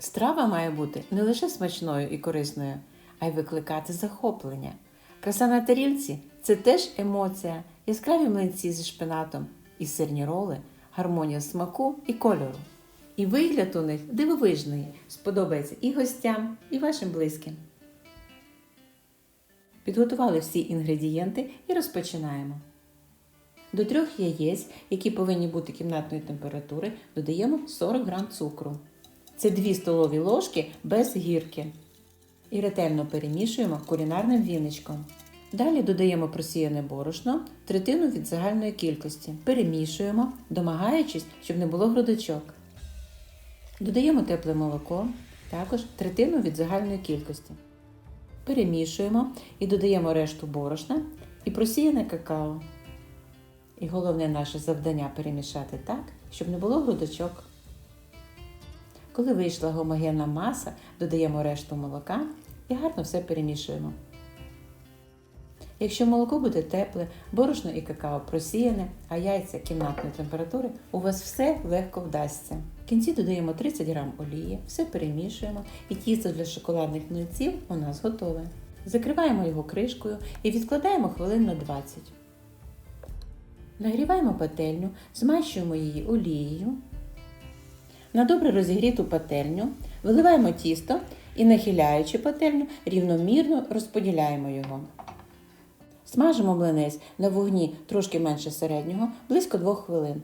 Страва має бути не лише смачною і корисною, а й викликати захоплення. Краса на тарілці це теж емоція, яскраві млинці зі шпинатом і сирні роли, гармонія смаку і кольору. І вигляд у них дивовижний, сподобається і гостям, і вашим близьким. Підготували всі інгредієнти і розпочинаємо. До трьох яєць, які повинні бути кімнатної температури, додаємо 40 г цукру. Це 2 столові ложки без гірки. І ретельно перемішуємо кулінарним віничком. Далі додаємо просіяне борошно, третину від загальної кількості. Перемішуємо, домагаючись, щоб не було грудочок. Додаємо тепле молоко, також третину від загальної кількості. Перемішуємо і додаємо решту борошна і просіяне какао. І головне наше завдання перемішати так, щоб не було грудочок. Коли вийшла гомогенна маса, додаємо решту молока і гарно все перемішуємо. Якщо молоко буде тепле, борошно і какао просіяне, а яйця кімнатної температури, у вас все легко вдасться. В кінці додаємо 30 г олії, все перемішуємо і тісто для шоколадних млинців у нас готове. Закриваємо його кришкою і відкладаємо хвилин на 20. Нагріваємо пательню, змащуємо її олією. На добре розігріту пательню виливаємо тісто і, нахиляючи пательню, рівномірно розподіляємо його. Смажимо млинець на вогні трошки менше середнього, близько 2 хвилин.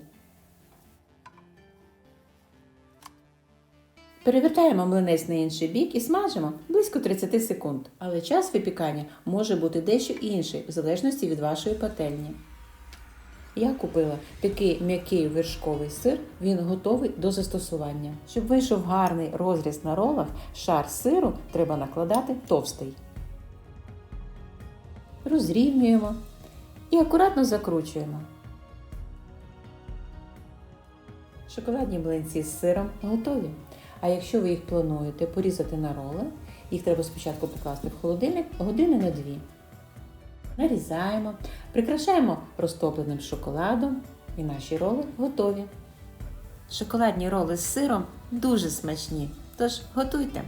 Перевертаємо млинець на інший бік і смажимо близько 30 секунд. Але час випікання може бути дещо інший, в залежності від вашої пательні. Я купила такий м'який вершковий сир, він готовий до застосування. Щоб вийшов гарний розріз на ролах, шар сиру треба накладати товстий. Розрівнюємо і акуратно закручуємо. Шоколадні млинці з сиром готові. А якщо ви їх плануєте порізати на роли, їх треба спочатку покласти в холодильник години на дві. Нарізаємо, прикрашаємо розтопленим шоколадом і наші роли готові. Шоколадні роли з сиром дуже смачні, тож готуйте.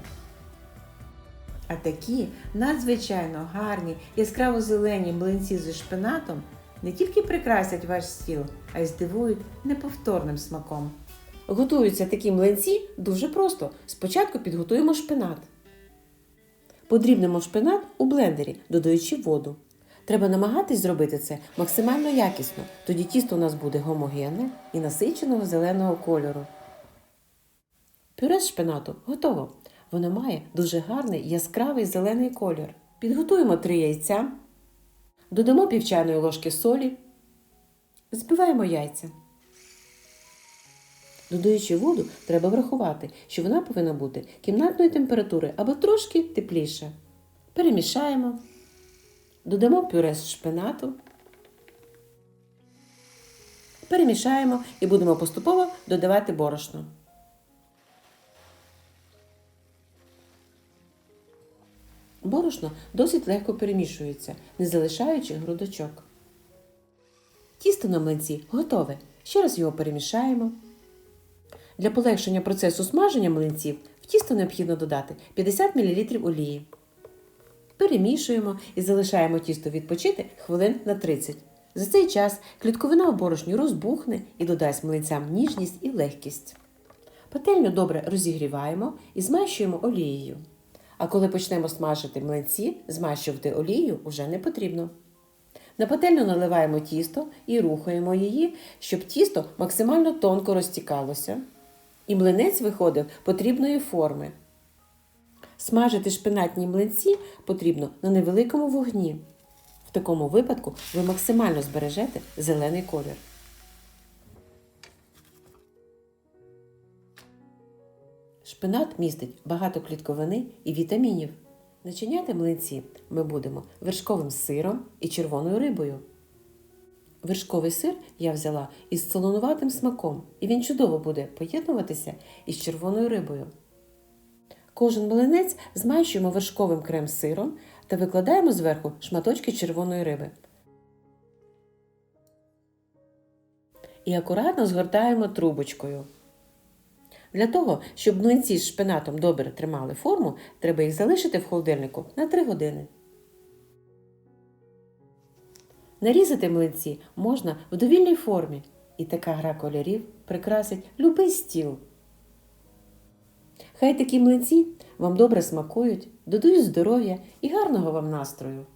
А такі надзвичайно гарні, яскраво зелені млинці зі шпинатом не тільки прикрасять ваш стіл, а й здивують неповторним смаком. Готуються такі млинці дуже просто. Спочатку підготуємо шпинат. Подрібнемо шпинат у блендері, додаючи воду. Треба намагатись зробити це максимально якісно, тоді тісто у нас буде гомогенне і насиченого зеленого кольору. Пюре з шпинату готово. Воно має дуже гарний яскравий зелений колір. Підготуємо 3 яйця, додамо пів чайної ложки солі, збиваємо яйця. Додаючи воду, треба врахувати, що вона повинна бути кімнатної температури або трошки тепліше. Перемішаємо, додамо пюре з шпинату, перемішаємо і будемо поступово додавати борошно. Борошно досить легко перемішується, не залишаючи грудочок. Тісто на млинці готове. Ще раз його перемішаємо. Для полегшення процесу смаження млинців в тісто необхідно додати 50 мл олії. Перемішуємо і залишаємо тісто відпочити хвилин на 30. За цей час клітковина в борошні розбухне і додасть млинцям ніжність і легкість. Пательню добре розігріваємо і змащуємо олією. А коли почнемо смажити млинці, змащувати олією уже не потрібно. На пательню наливаємо тісто і рухаємо її, щоб тісто максимально тонко розтікалося. І млинець виходив потрібної форми. Смажити шпинатні млинці потрібно на невеликому вогні. В такому випадку ви максимально збережете зелений колір. Шпинат містить багато клітковини і вітамінів. Начиняти млинці ми будемо вершковим сиром і червоною рибою. Вершковий сир я взяла із солонуватим смаком, і він чудово буде поєднуватися із червоною рибою. Кожен млинець змащуємо вершковим крем-сиром та викладаємо зверху шматочки червоної риби. І акуратно згортаємо трубочкою. Для того, щоб млинці з шпинатом добре тримали форму, треба їх залишити в холодильнику на 3 години. Нарізати млинці можна в довільній формі, і така гра кольорів прикрасить любий стіл. Хай такі млинці вам добре смакують, додають здоров'я і гарного вам настрою.